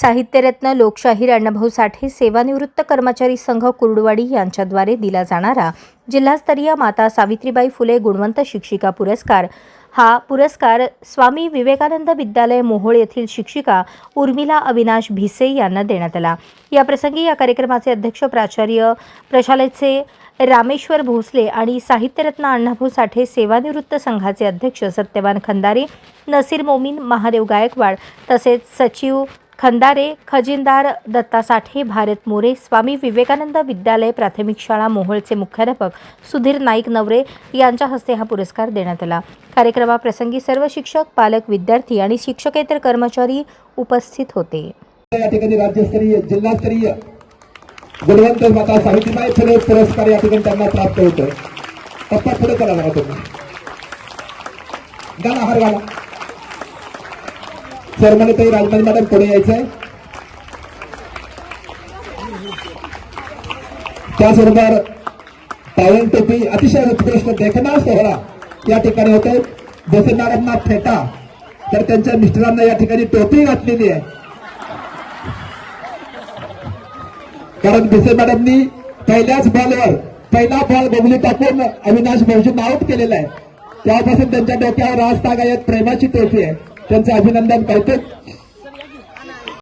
साहित्यरत्न लोकशाहीर अण्णाभाऊ साठे सेवानिवृत्त कर्मचारी संघ कुर्डवाडी यांच्याद्वारे दिला जाणारा जिल्हास्तरीय माता सावित्रीबाई फुले गुणवंत शिक्षिका पुरस्कार. हा पुरस्कार स्वामी विवेकानंद विद्यालय मोहोळ येथील शिक्षिका उर्मिला अविनाश भिसे यांना देण्यात आला. या प्रसंगी या कार्यक्रमाचे अध्यक्ष प्राचार्य प्रशालेचे रामेश्वर भोसले आणि साहित्यरत्न अण्णाभाऊ साठे सेवानिवृत्त संघाचे अध्यक्ष सत्यवान खंदारे नसीर मोमीन महादेव गायकवाड तसेच सचिव खंदारे खजिनदार दत्ता साठे भारत मोरे स्वामी विवेकानंद विद्यालय प्राथमिक शाळा मोहोळचे मुख्याध्यापक सुधीर नाईक नवरे यांच्या हस्ते हा पुरस्कार देण्यात आला. कार्यक्रमाप्रसंगी सर्व शिक्षक पालक विद्यार्थी आणि शिक्षकेतर कर्मचारी उपस्थित होते. या ठिकाणी राज्यस्तरीय जिल्हास्तरीय गुणवंत माता सावित्रीबाई फुले पुरस्कार या ठिकाणी त्यांना प्राप्त होतोय. पप्पा पुढे करा बघा तुम्ही. गाणं हार गाणं सर मला ते राजमानी मॅडम पुढे यायचंय. त्याचबरोबर पावन टेपी अतिशय उत्कृष्ट देखणा सोहळा या ठिकाणी होते. जसे फेटा तर त्यांच्या मिस्टरांना या ठिकाणी टोपी घातलेली आहे. कारण भिसे मॅडमनी पहिल्याच बॉलवर पहिला बॉल बघली टाकून अविनाश भाऊजींना आउट केलेला आहे. त्यापासून त्यांच्या डोक्यावर राज तागायत प्रेमाची टोपी आहे. त्यांचं अभिनंदन करतो.